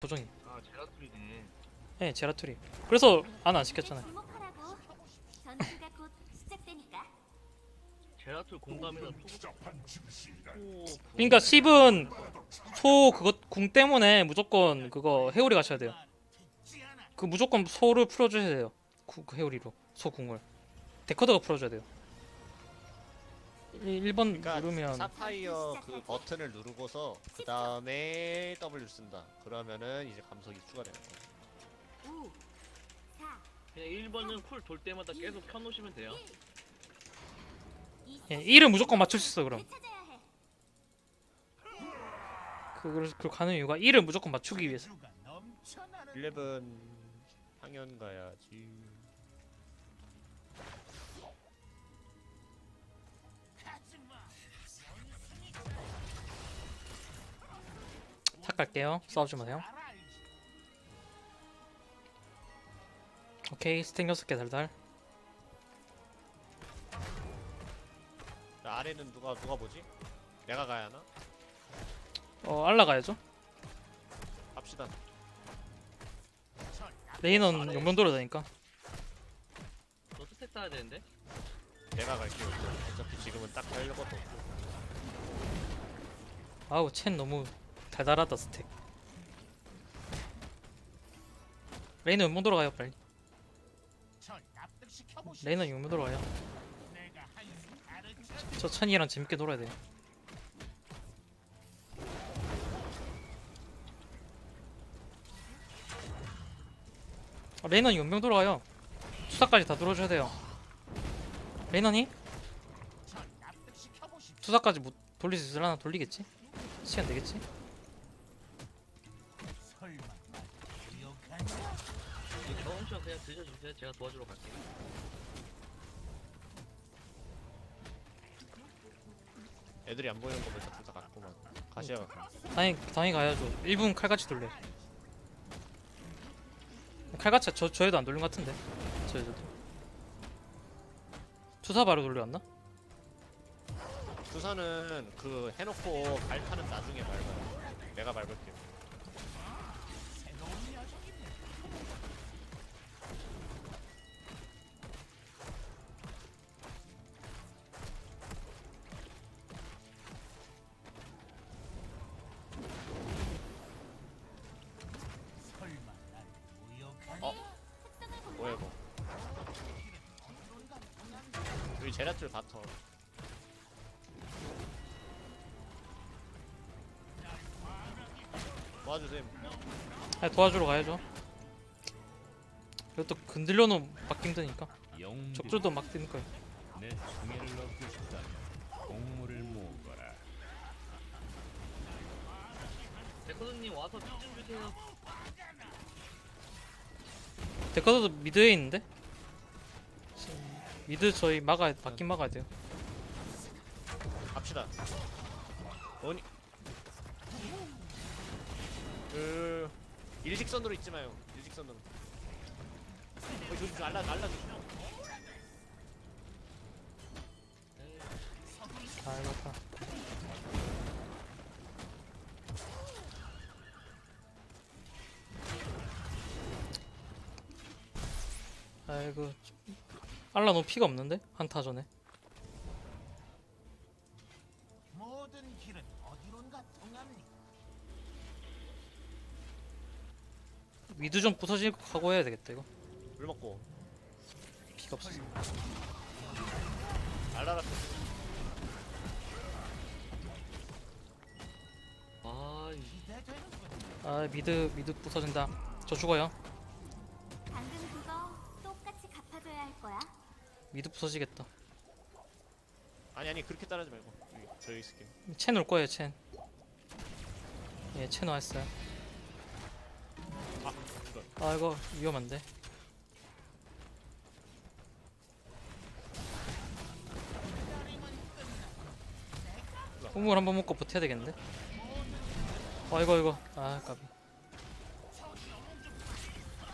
도정이. 아 제라툴이네. 네, 제라툴이. 그래서 안 안 시켰잖아요. 제라툴 공감이나 그러니까 10은 소 그거 궁 때문에 무조건 그거 해오리 가셔야 돼요. 그 무조건 소를 풀어주셔야 돼요. 그, 그 해오리로 소 궁을 데커더가 풀어줘야 돼요. 1번 그러니까 누르면 사파이어 그 버튼을 누르고서 그 다음에 W 쓴다. 그러면은 이제 감속이 추가되는 거야. 5, 4, 그냥 1번은 쿨 돌 때마다 계속 켜놓으시면 돼요. 2, 예, 1을 무조건 맞출 수 있어 그럼. 그 그래서 그 가는 이유가 1을 무조건 맞추기 위해서. 11 당연 가야지. 갈게요. 싸우지 마세요. 오케이 스택 6개 달달. 자, 아래는 누가 누가 보지? 내가 가야 하나? 어 알라 가야죠. 갑시다. 레이넌 용병 돌아다니까. 너 스택 따야 되는데? 내가 갈게요. 어차피 지금은 딱할 것도 없고. 아우 첸 너무 달달하다 스택. 레이는 용병 돌아가요 빨리. 레이는 용병 돌아가요. 저, 저 천이랑 재밌게 놀아야 돼요. 아, 레이넌 용병 돌아가요. 투사까지 다 들어줘야 돼요. 레이넌이? 투사까지 못 돌릴 수 있으려나 돌리겠지? 시간 되겠지? 그냥 드셔주세요. 제가 도와주러 갈게요. 애들이 안 보이는 거면 둘다 갔구만. 가시야 가. 당연히 당연히 가야죠. 1분 칼같이 돌려. 칼같이 저 저에도 안 돌린 것 같은데. 저에도. 투사 바로 돌려왔나? 투사는 그 해놓고 발판은 나중에 밟아요. 내가 밟을게. 제라툴 바터. 도와주세요. 아 도와주러 가야죠. 이것도 건들려는 막기 힘드니까. 적들도 막 뛰는 거예요. 내 총애를 얻고 싶다면 공물을 모으거라. 데코드님 와서 피좀 주세요. 데커더도 미드에 있는데? 미드 저희 막아야 막긴 막아야 돼요. 갑시다. 어니 그 일직선으로 있지 마요. 일직선으로. 어, 조심 좀 알라 알라 조심. 아 이렇다. 아이고 알라 너 피가 없는데 한타 전에. 미드 좀 부서질 각오 해야 되겠다 이거 물 먹고 피가 없어서 알라라. 아. 아 미드 미드 부서진다 저 죽어요 미드 부서지겠다. 아니 아니 그렇게 따르지 말고. 여기 저기 있을게. 첸올 거예요 첸. 예, 첸 왔어요. 아 이거. 아 이거 위험한데. 우물 한번 먹고 버텨야 되겠는데? 아 이거 이거. 아 까비.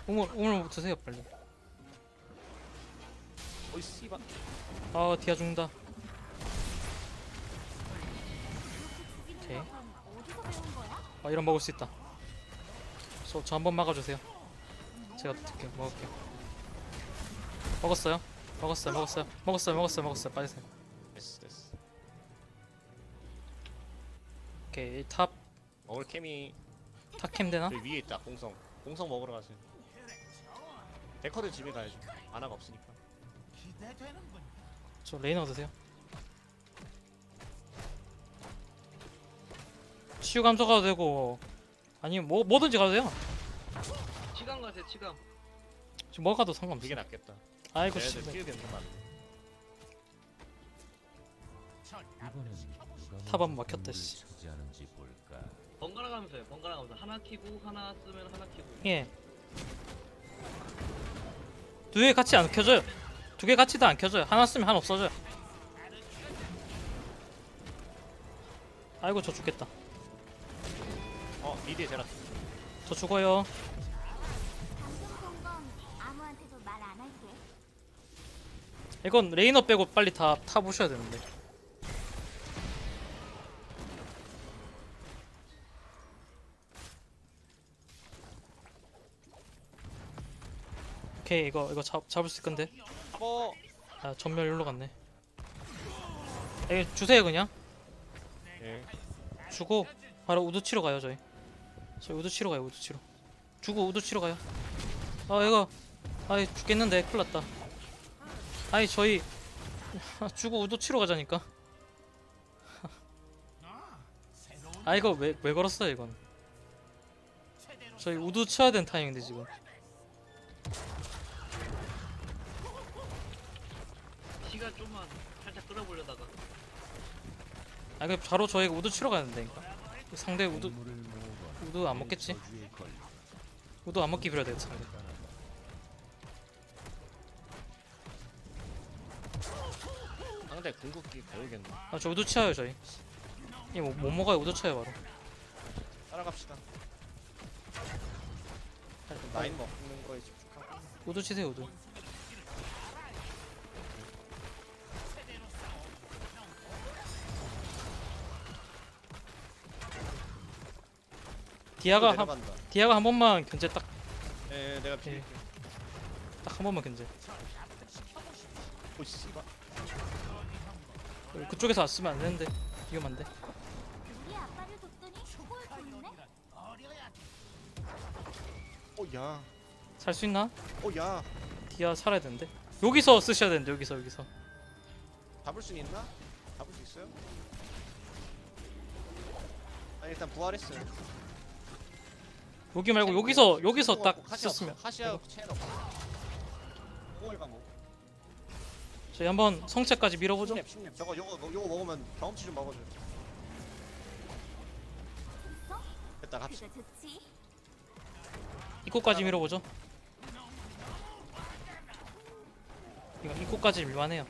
우물 우물 드세요 빨리 어이 씨발. 아 디아 죽는다 오케이? 아 이런 먹을 수 있다 저저 한번 막아주세요. 제가 어떻게 먹을게요. 먹었어요. 먹었어요. 먹었어요. 먹었어요. 먹었어요. 먹었어요. 빠지세요. 됐어 됐어 오케이 탑 먹을 캠이 탑캠 되나? 위에 있다 공성 공성 먹으러 가세요 데커드 집에 가야죠 아나가 없으니까. 저 레인 얻으세요. 치유 감소 가도 되고 아니면 뭐 뭐든지 가도 돼요. 치감 가세요 치감 지금 뭐 가도 상관없어. 그게 낫겠다 아이고 씨. 얘네들 피해 변수 많네 이번엔 누가 탑 한번 먼저 막혔다, 씨. 차지하는지 볼까. 번갈아 가면서 해요 번갈아 가면서 하나 키고 하나 쓰면 하나 키고 예. 두 개 같이 안 켜져요. 두 개 같이 다 안 켜져요. 하나 쓰면 하나 없어져요. 아이고 저 죽겠다. 어 미드에 제라 저 죽어요. 방금 본건 아무한테도 말 안 할게. 이건 레이너 빼고 빨리 다 타보셔야 되는데. 오케이 이거 이거 잡, 잡을 수 있을 건데 어 아 전멸 일로 갔네. 에 주세요 그냥. 예. 주고 바로 우드 치러 가요 저희. 저희 우드 치러 가요 우드 치러. 주고 우드 치러 가요. 아 이거. 아이 죽겠는데. 큰일 났다. 아이 저희 주고 우드 치러 가자니까. 아 이거 왜, 왜 걸었어요 이건? 저희 우드 쳐야 되는 타이밍인데 지금 끌어보려다가. 아그 바로 저희가 우드 치러 가야 된다니까. 상대 우드 우드 안 먹겠지? 우드 안 먹기 빌어야 돼 상대. 상대 궁극기 배우겠네. 아저 우드 치어요 저희. 이못 못 먹어요 우드 쳐요 바로. 따라갑시다. 라인 먹는 거에 집중하고. 우드 치세요 우드 디아가 한 내려간다. 디아가 한 번만 견제 딱 딱 한예 내가 비빌게 번만 견제. 오 씨발. 그쪽에서 왔으면 안 되는데. 위험한데. 우리 아빠를 돕더니 꼴 좋네. 어려야. 오야 살 수 있나? 오 야. 디아 살아야 되는데. 여기서 쓰셔야 되는데 여기서 여기서. 잡을 수 있나? 잡을 수 있어요? 아니 일단 부활했어요 여기 말고 여기서 여기서 딱 썼으면 카시아 체력 뽕을 가뭐 저희 한번 성체까지 밀어보죠. 10렙 10렙. 저거 요거 요거 먹으면 경험치 좀 먹어줘? 됐다 갑시다. 입구까지 밀어보죠. 이거 입구까지 밀만해요.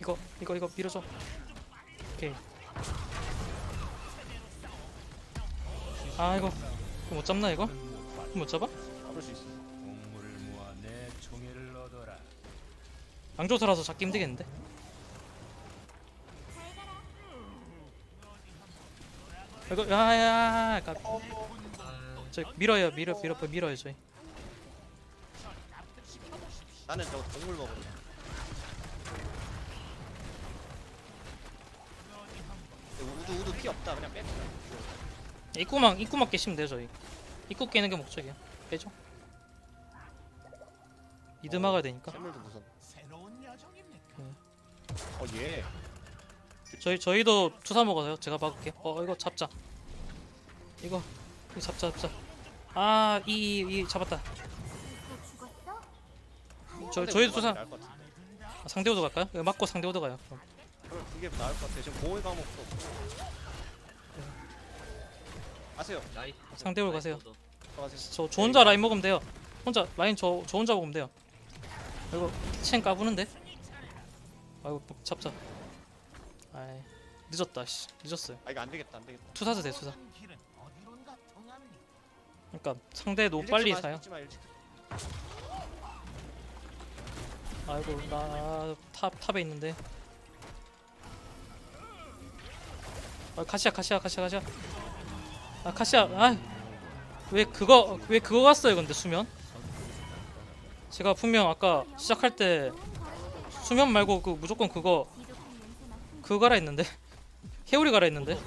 이거 이거 이거 밀어줘. 오케이 아 이거 못 잡나 이거? 못 잡아? 잡을 수 있어 공물을 모아 내 총애를 얻어라. 양조사라서 잡기 힘들겠는데. 이거 야야야 아저 밀어요 밀어 밀어 밀어요 저희 나는 저거 동물 근데 우드 우드 피 없다 그냥 빼 입구만 입구만 깨시면 돼요 저희. 입구 깨는 게 목적이야 빼죠? 미드 막아야 되니까. 샘물도 무선 새로운 여정입니까? 어얘 저희 저희도 투사 먹어서요. 제가 막을게 어 이거 잡자. 이거 이거 잡자 잡자. 아이 이 잡았다. 또 죽었어? 저 저희도 투사. 나을 것 같아 아, 상대 오도 갈까요? 이거 맞고 상대 오도 가요 그럼. 그럼 그게 나을 것 같아. 지금 공을 과목도 없고 아세요. 나이스 상대로 가세요. 들어가세요. 저, 저 혼자 라인 먹으면 돼요. 혼자 라인 저, 저 혼자 먹으면 돼요. 이거 첸 까부는데? 아이고 뭐, 잡자. 아이 늦었다 씨. 늦었어요. 아 이거 안 되겠다 안 되겠다. 투사도 돼 투사. 그러니까 상대 너무 일찍 빨리 마, 사요. 일찍 마, 일찍. 아이고 나탑 탑에 있는데. 아, 카시아 카시아 카시아 카시아 아 카시아 아왜 그거 왜 그거 갔어요 근데 수면? 제가 분명 아까 시작할 때 수면 말고 그 무조건 그거 그거 가라 했는데. 해오리 가라 했는데.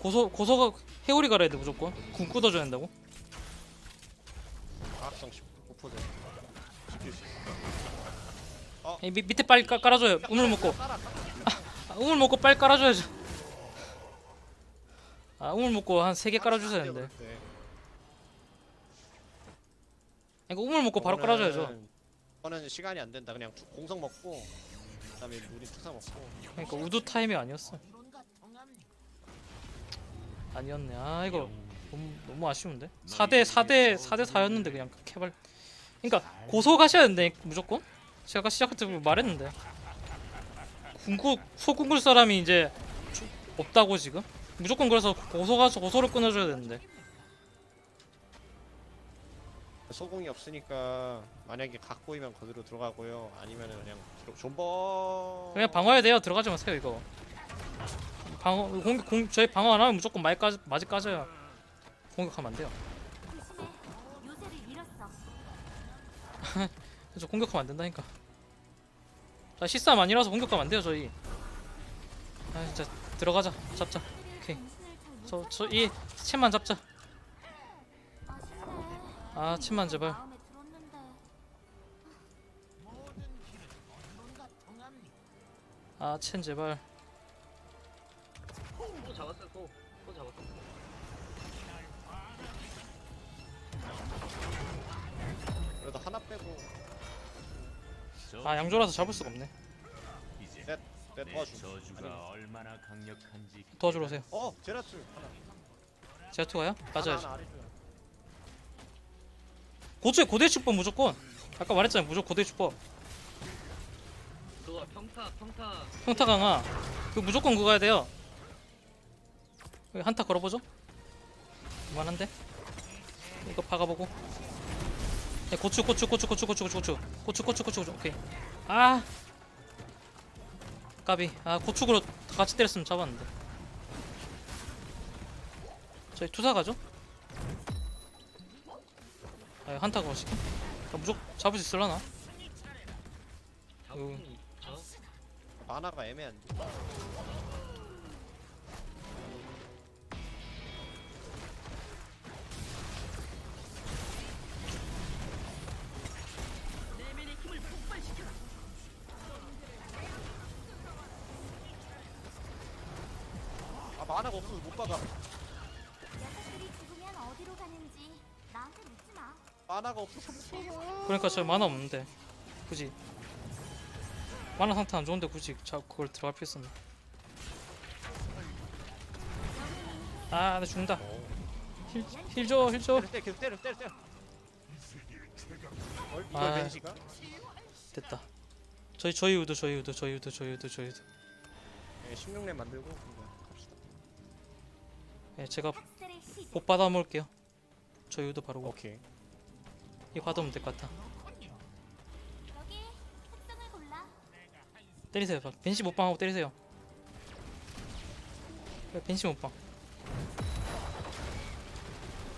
고소 고소가 해오리 가라 했는데 무조건. 군 굳어줘야 된다고? 과학성 19% 지킬 수 있어 이 밑, 밑에 빨리 깔, 깔아줘요. 우물 먹고. 아, 우물 먹고 빨리 깔아줘야죠 아 우물 먹고 한 세 개 깔아주셔야 되는데. 네. 이거 우물 먹고 바로 깔아줘야죠. 이거는 시간이 안 된다. 그냥 주- 공성 먹고 그다음에 우리 투사 먹고. 그러니까 우드 타임이 아니었어. 아니었네. 아 이거 너무, 너무 아쉬운데? 4대 4대 4대 4였는데 그냥 개발. 그러니까 고소 가셔야 된대 무조건? 제가 아까 시작할 때 말했는데. 궁구 소궁굴 사람이 이제 주- 없다고 지금 무조건 그래서 고소 가서 고소를 끊어줘야 되는데. 소공이 없으니까 만약에 각 보이면 거기로 들어가고요. 아니면은 그냥 뒤로 존버. 그냥 방어해야 돼요. 들어가지 마세요 이거. 방어 공격 공 저희 방어 안 하면 무조건 마이 까지 맞이 까져요. 공격하면 안 돼요. 조심해. 요새를 잃었어. 그래서 공격하면 안 된다니까. 자 시싸움 아니라서 공격하면 안 돼요 저희. 아 진짜 들어가자. 잡자. 저저이 챔만 잡자. 아 챔만 제발. 아챔 제발. 또 잡았어요 또또 잡았어. 그래도 하나 빼고. 아 양조라서 잡을 수가 없네 내내 도와줘 저주가 얼마나 강력한지 도와주러 오세요 어 제라툴 하나 제가 투가요? 맞아야지 하나, 하나 아래쪽에. 고추에 고대 축법 무조건 아까 말했잖아요 무조건 고대 축법 그거 평타 평타 평타 강화 그 무조건 그거 해야 돼요 여기 한타 걸어보죠 이만한데 이거 박아보고 네, 고추 고추 고추 고추 고추 고추 고추 고추 고추 고추 고추 오케이 아 까비 아 고축으로 다 같이 때렸으면 잡았는데. 저희 투사 가죠? 아 한타 거시기 아, 무조건 잡을 수 있을라나? 잡은 있죠 만화가 애매한데 그러니까 저 만화 없는데 굳이. 만화 상태 안 좋은데 굳이 자 그걸 들어갈 필요 있었나? 아나 죽는다. 힐힐줘힐줘. 때려 때려 계속 때려 때려 때려. 어, 이걸 아. 벤시가? 됐다. 저희 저희 우드 저희 우드 저희 우드 저희 우드 저희 우드. 네, 16렙 만들고 이거 갑시다. 예 제가 학살의 시작. 복 받아 먹을게요. 저희 우드 바로 오케이 이 받으면 될 것 같아. 때리세요 막 벤시 못방하고 때리세요. 벤시 못방.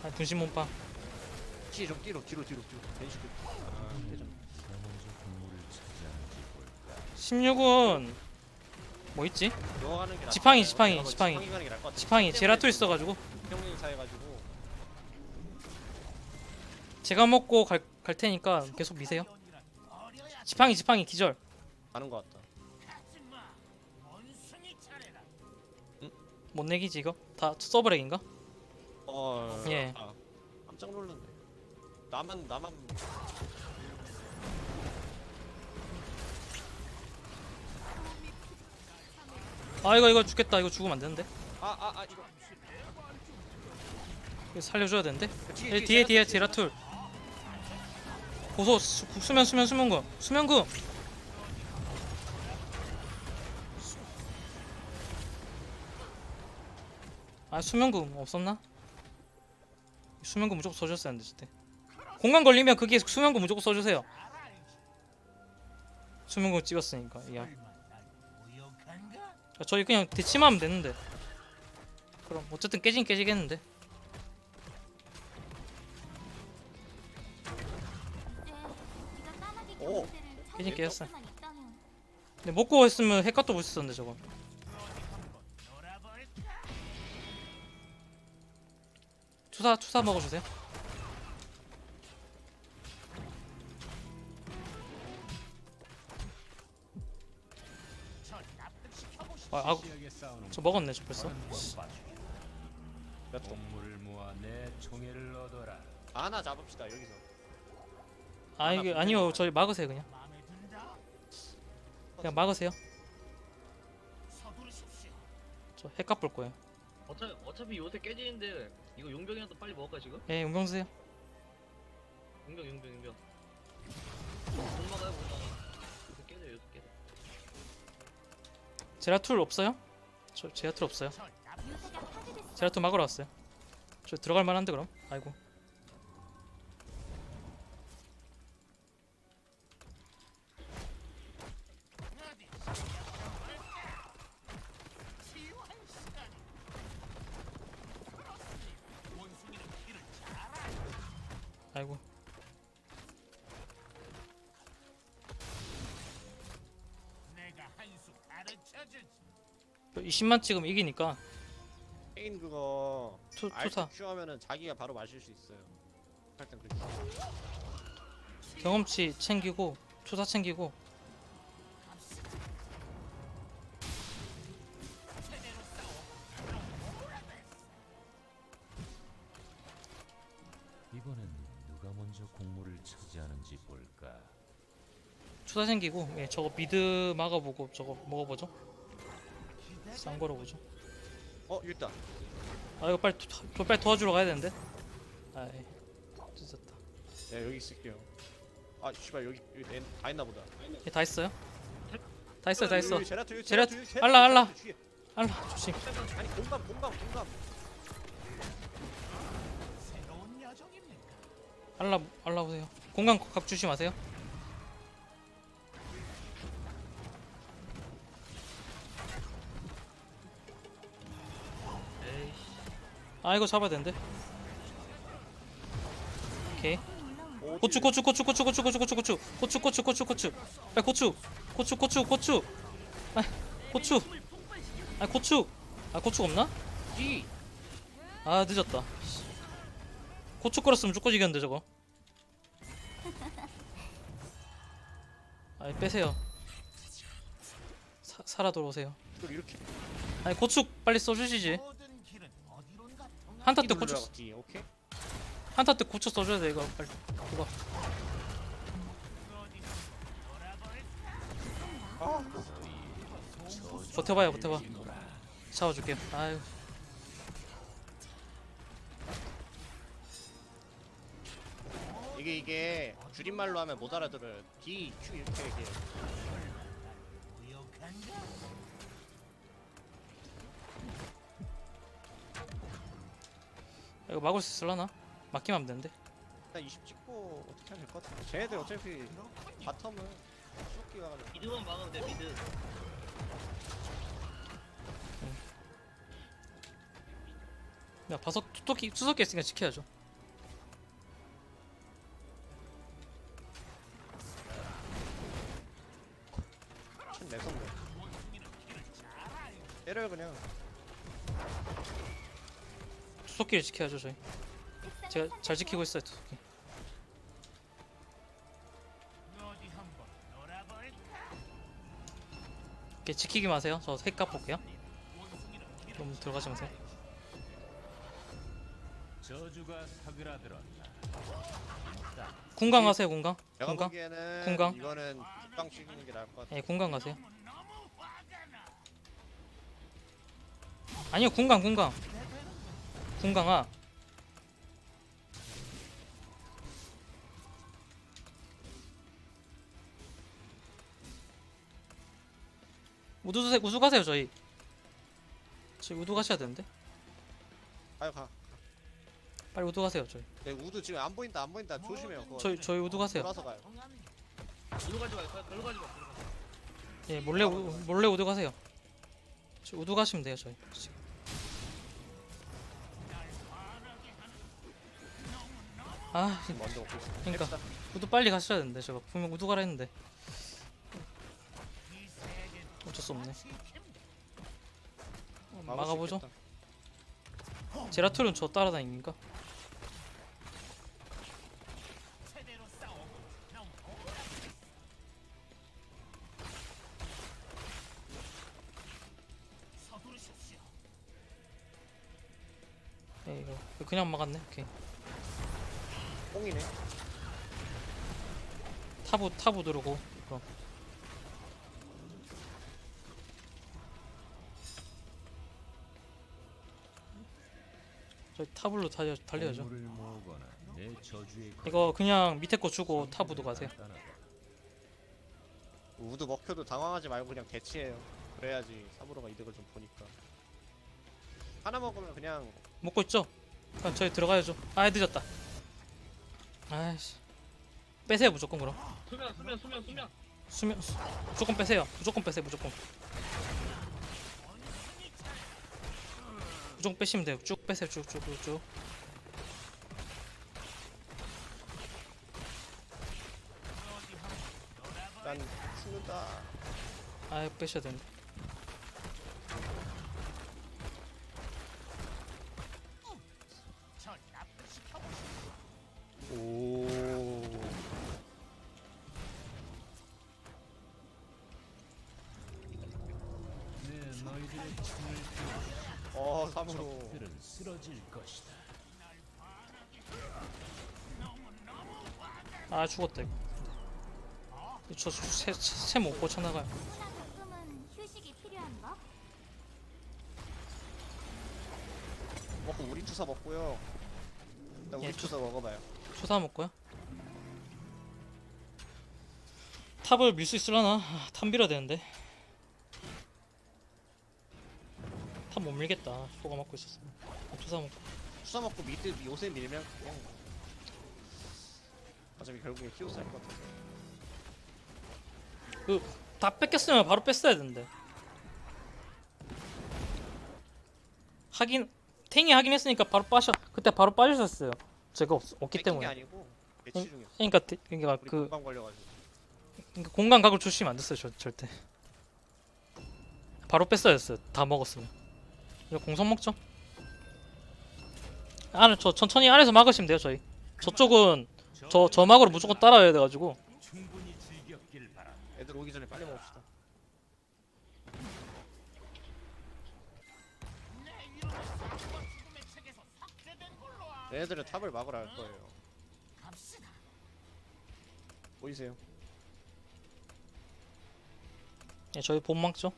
아 분신 못방. 뒤로 뒤로 뒤로 뒤로 뒤로. 벤시 뒤로 아 회전 16은 뭐 있지? 너 가는 게 지팡이, 지팡이, 않아요? 지팡이. 지팡이 가는 게 나을 것 같아. 지팡이 제라토 있어가지고. 평균 사해가지고 제가 먹고 갈, 갈 테니까 계속 미세요. 지팡이 지팡이 기절. 가는 것 같다. 못 내기지 이거? 다 서브렉인가? 어 예. 아, 깜짝 놀랐네. 나만 나만. 아 이거 이거 죽겠다. 이거 죽으면 안 되는데. 아아 아 이거. 이거 살려줘야 되는데? 그 예, 뒤에 뒤에 제라툴 고소 수, 수면 수면 수면금 수면금 아 수면금 없었나? 수면금 무조건 써줬어야 하는데 진짜. 공간 걸리면 그게 수면금 무조건 써주세요. 수면금 찍었으니까 야 모욕한가? 저희 그냥 대치만 하면 되는데. 그럼 어쨌든 깨진 깨지겠는데 오, 괜히 있다면 근데 먹고 했으면 핵값도 못 썼는데 저거 투사 투사 먹어주세요 아, 아, 저 먹었네 저 벌써. 몇 통? 공물을 모아 내 총애를 얻어라. 하나 잡읍시다 여기서. 아 이게 아니요 저희 막으세요 그냥. 그냥 막으세요. 저 핵값 볼 거예요 어차피 어차피 요새 깨지는데 이거 용병이라도 빨리 먹을까 지금? 예 용병 쓰세요 용병 용병 용병. 못 막아요 못 막아. 요새 깨져 요새 깨져. 제라툴 없어요? 저 제라툴 없어요. 제라툴 막으러 왔어요 저 들어갈 만한데 그럼 아이고 20만 찍으면 이기니까 페인 그거 투, 투사 Q 하면은 자기가 바로 마실 수 있어요. 할땐 그렇게. 경험치 챙기고 투사 챙기고 이번엔 누가 먼저 공물을 차지하는지 볼까. 투사 챙기고 예 저거 미드 막아보고 저거 먹어보죠 싼 거로 보죠 어 여기 있다. 아 이거 빨리 투, 저 빨리 도와주러 가야 되는데 아이 늦었다 네 여기 있을게요. 아 씨발 여기 여기 엔- 다 있나 보다. 예, 다 있어요? 다 있어 다 있어 여기 제라툴 여기 제라- 여기 알라, 알라. 뒤에. 알라 조심 아니 공감 공감 공감. 알라 알라 보세요 공간 각 주시 마세요 아 이거 잡아야 되는데. 오케이. 오, 고추. 고추 고추 고추 고추 고추 고추 고추. 고추 고추 고추 고추. 빨리 고추. 고추 고추 고추. 아 고추. 아 고추. 아 고추 없나? 이. 아 늦었다. 고추 무조건 이겼는데 저거. 아이 빼세요. 사, 살아 돌아오세요. 아니 고추 빨리 써주시지 한타 이때뒤 오케이. 한타 때 고추 써줘야 돼 이거. 빨리. 이거. 아 버텨봐요 버텨봐. 잡아줄게요. 아유. 이게 이게 줄임말로 하면 못 알아들어요. D Q 이렇게 얘기해. 무 이거 막을 수 있을라나? 막기만 하면 되는데 일단 20 찍고 어떻게 하면 될 것 같아. 쟤네들 어차피 바텀은 쫓기가 가지고. 미드만 막으면 돼 미드. 야 바석 투석기 있으니까 지켜야죠 투석기를 지켜야죠 저희. 제가 잘 지키고 있어요 놀아볼까? 이렇게 지키기 마세요. 저 핵값 볼게요. 너무 들어가지 마세요. 저주가 사그라들었다. 궁강 가세요 궁강. 내가 궁강. 보기에는 궁강? 이거는 국강 찍는 게 나을 것 같아. 예 궁강 가세요. 아니요 궁강 궁강 궁강아 우두 우두 가세요 저희 저희 우두 가셔야 되는데 가요 가. 빨리 우두 가세요 저희 네, 우드 지금 안 보인다 안 보인다 조심해요. 그거. 저희 저희 우두 가세요 돌아서 가요. 글로 가지 마. 글로 가지 마. 글로 가지 마. 예 몰래 우, 몰래 우두 가세요 저 우두 가시면 돼요 저희 지금. 아 먼저 먹고 있어. 그러니까. 뺍시다. 우두 빨리 가셔야 되는데 저거 분명 우두 가라 했는데 어쩔 수 없네 어, 막을 막아보죠 있겠다. 제라툴은 저 따라다니니까 제대로 싸우고 너무 서두르십시오. 에 이거 이거 그냥 막았네 오케이 뽕이네. 타부 타부 누르고 그럼 저희 타블로 달려 달려야죠 모으거나 내 이거 그냥 밑에 거 주고 타부도 가세요. 우드 먹혀도 당황하지 말고 그냥 대치해요. 그래야지 사부로가 이득을 좀 보니까. 하나 먹으면 그냥 먹고 있죠? 그럼 저희 들어가야죠 아 늦었다 아이씨. 빼세요 무조건 그럼. 수면 수면 수면. 수면 수면 수, 무조건 빼세요. 무조건 빼세요 무조건. 무조건 빼시면 돼요. 쭉 빼세요 쭉쭉쭉쭉. 난 죽는다. 아 빼셔야 되는데 아 죽었다 이거 저새못 고쳐나가요? 먹고 우리 투사 먹고요. 일단 우리 예, 투사 먹어봐요. 초사 먹고요 탑을 밀 수 있으려나? 아, 탑 밀어야 되는데 탑 못 밀겠다 소가 먹고 있었어 초사 먹고 투사 먹고 미드 요새 밀면 그냥 어차피 결국에 키오스 할 것 같아서. 다 뺏겼으면 바로 뺐어야 되는데. 하긴 탱이 하긴 했으니까 바로 빠셔 그때 바로 빠지셨어요. 제가 없, 없기 뺏긴 게 때문에. 아니고 배치 중이었어. 그러니까 대- 그러니까 우리 그 공방 걸려가지고. 그러니까 공간 각을 주시면 안 됐어요 저, 절대. 바로 뺐어야 했어요 다 먹었으면. 이거 공성 먹죠? 안에 저 천천히 안에서 막으시면 돼요 저희. 저쪽은 저 저막으로 무조건 따라와야 돼가지고. 애들 오기 전에 빨리 먹읍시다. 얘네들은 탑을 막으러 할 거예요. 보이세요? 예, 저희 본 막죠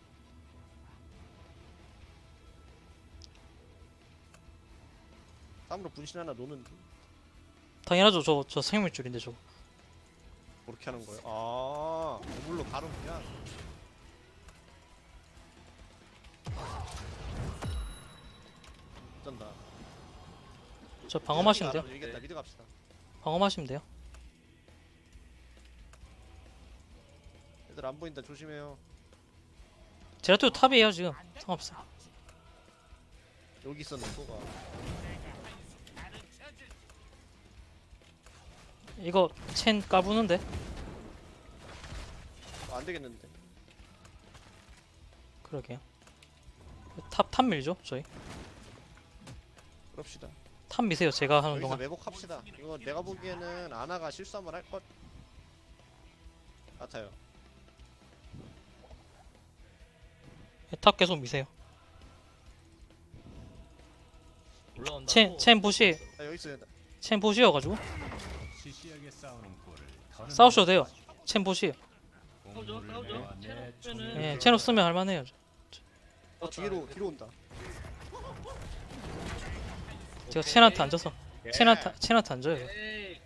땀으로 분신 하나 노는 당연하죠 저저 생물줄인데 저거 그렇게 하는 거예요. 아, 물로 가는구나. 어쩐다. 저 방어하시면 돼요 이겼다. 미드 갑시다. 방어하시면 돼요 애들 안 보인다. 조심해요. 제라토 탑이에요 지금 상관없어요 여기 있었네. 소가. 이거 첸 까부는데 어, 안 되겠는데. 그러게요 탑 탑 밀죠 저희 그럽시다. 탑 미세요 제가 하는 여기서 동안 매복합시다. 이거 내가 보기에는 아나가 실수 한번 할 것 같아요. 탑 계속 미세요 올라온다 첸, 첸 보시 자, 여기 있어요. 첸 보시여가지고 싸우는 싸우셔도 돼요. 첸 보시 싸우죠 공물을 싸우죠. 내첸 춤을 없으면은 예, 첸 없으면 할만해요. 어, 뒤로 뒤로 온다. 제가 첸한테 앉아서 예. 첸한테 첸한테 앉아요. 에이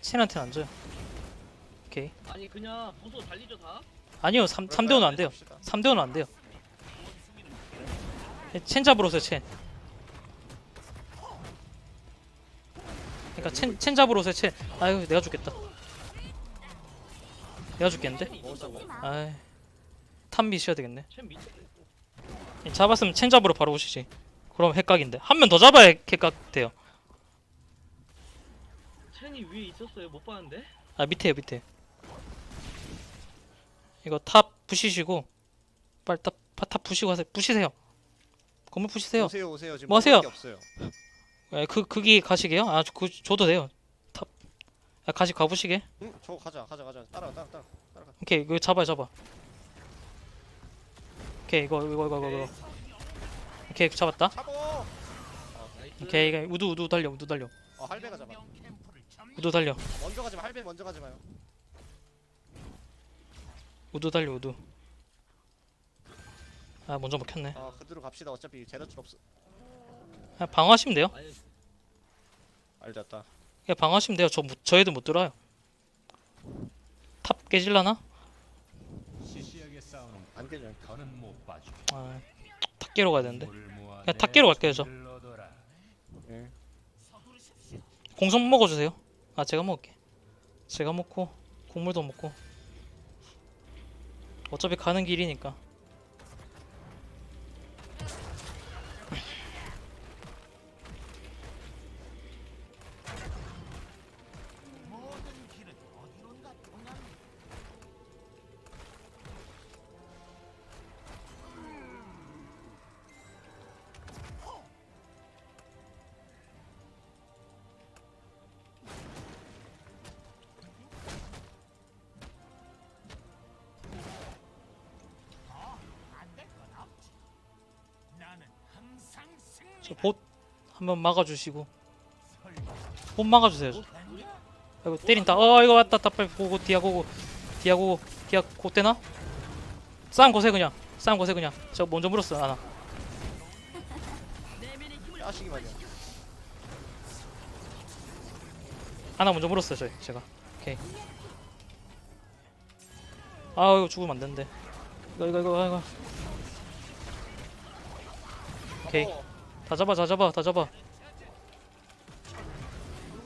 첸한테 앉아요. 오케이. 아니 그냥 보소 달리죠 다? 아니요 3, 3대 5는 안 돼요. 갑시다. 3대 5는 안 돼요. 예, 첸 잡으러 오세요 첸 그러니까 첸, 첸 잡으러 오세요 첸 아유 내가 죽겠다 내가 죽겠는데. 아이 탑 미셔야 되겠네 첸 밑에 잡았으면 첸 잡으러 바로 오시지. 그럼 핵각인데 한 명 더 잡아야 핵각 돼요. 첸이 위에 있었어요. 못 봤는데. 아 밑에요 밑에. 이거 탑 부시시고 빨리 탑, 파- 탑 부시고 하세요. 부시세요. 건물 부시세요. 오세요 오세요 지금 뭐 하세요? 없어요. 예, 그 그기 가시게요? 아, 그 줘도 돼요. 탑. 아, 가시 가보시게. 응? 저 가자 가자 가자 따라가 따라 따라 따라가. 오케이, 이거 잡아 잡아. 오케이, 이거 이거 이거 이거. 이거. 오케이, 잡았다. 잡어. 오케이, 이거 우두 우두 달려 우두 달려 어 할배가 잡아. 우두 달려 먼저 가지 마 할배 먼저 가지 마요. 우두 달려 우두. 아, 먼저 먹혔네. 아 그대로 갑시다. 어차피 제라툴 없어. 아, 방어하시면 돼요. 알겠다. 그냥 방어하시면 돼요. 저 못- 저희도 못 들어요. 탑 깨질라나? 시시하게 싸우는 안 되죠. 더는 못 봐줘. 아, 탑 깨러 가야 되는데. 그냥 내탑 깨러 갈게요, 저. 예. 공성 먹어주세요. 아, 제가 먹을게. 제가 먹고 국물도 먹고. 어차피 가는 길이니까. 저 봇 한번 막아주시고. 봇 막아주세요. 아이고 때린다. 어 이거 왔다. 다 빨리 보고 디아고고 디아고고 디아 곧대나? 싸움 거세 그냥. 싸움 거세 그냥. 저 먼저 물었어 아나. 아나 먼저 물었어요 저희 제가. 오케이. 아 이거 죽으면 안 되는데. 이거 이거 이거 이거. 오케이. 다 잡아 다 잡아 다 잡아.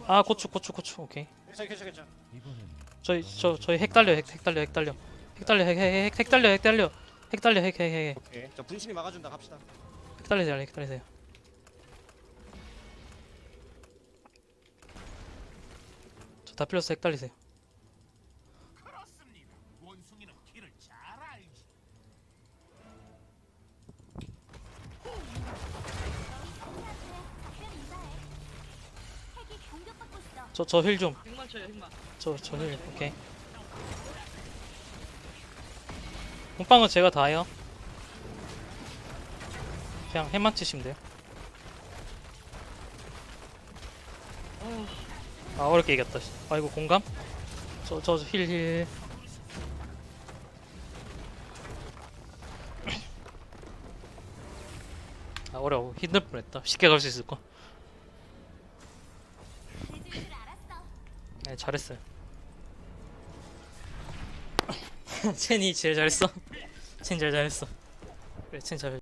아 고추 고추 고추 오케이. 괜찮아 괜찮아 괜찮아. 이번엔 저희 저 저희 핵 달려 핵, 핵 달려 핵 달려 핵 달려 핵 핵 핵 달려 핵 달려 핵 달려 핵 핵핵 오케이. 저 분신이 막아준다 갑시다. 핵 달리세요 핵 달리세요 저다 필요해서 핵 달리세요 저저힐좀 핵만 쳐요. 핵만. 저 저 힐 오케이 몸빵은 제가 다 해요 그냥 핵만 치시면 돼요 아 어렵게 이겼다 씨. 아이고 공감 저저힐 힐. 아 어려워 힘들 뻔 했다 쉽게 갈 수 있을 거. 네 잘했어요. 첸이 제일 잘했어. 첸 제일 잘했어. 그래 첸 잘.